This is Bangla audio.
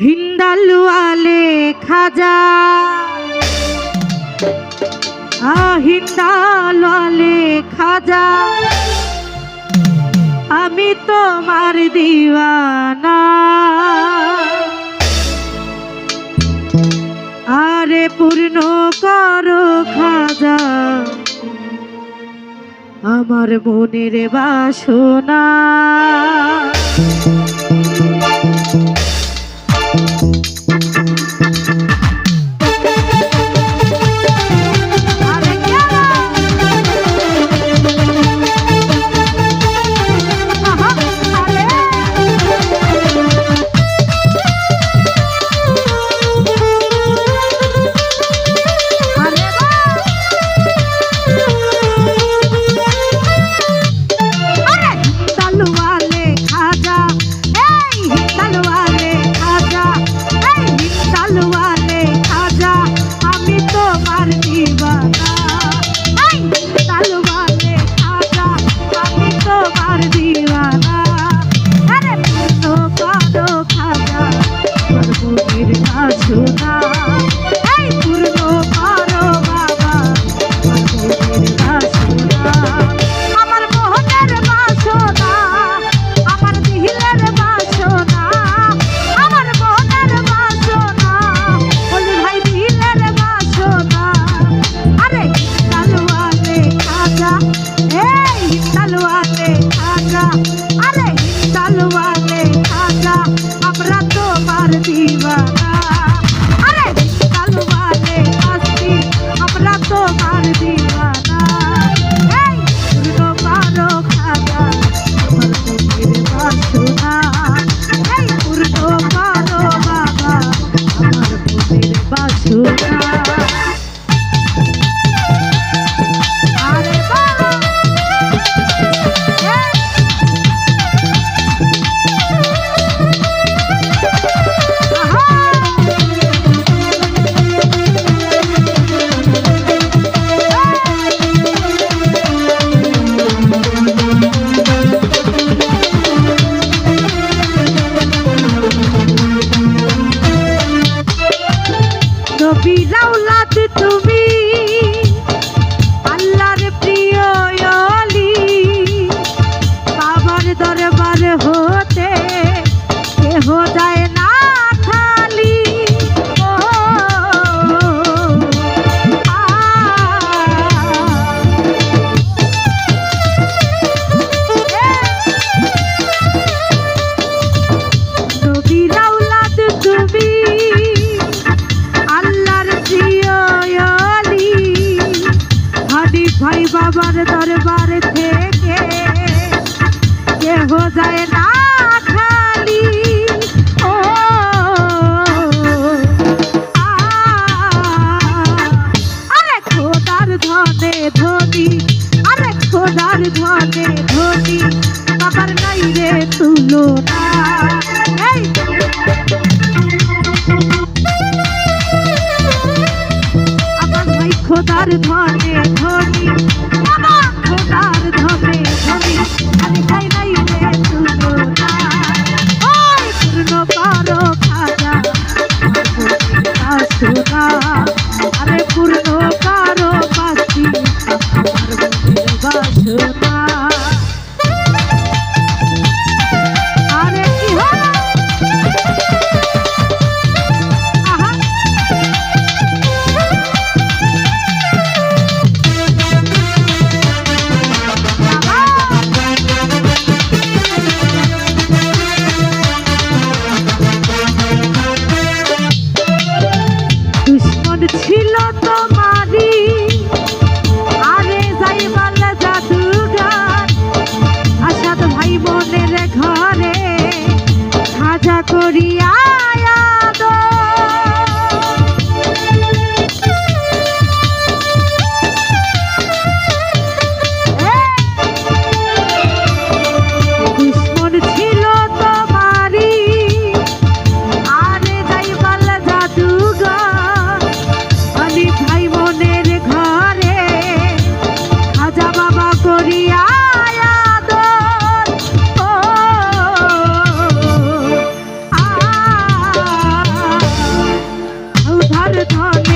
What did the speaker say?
হিন্দালু আলে খাজা। আ, হিন্দালু আলে খাজা। আমি তোমার দিওয়ানা। আরে পূর্ণ করো খাজা। আমার মনের বাসনা। be loud. খোদার ধনে ধনি খোদার ধনে ধনি আমি খাই না ধনে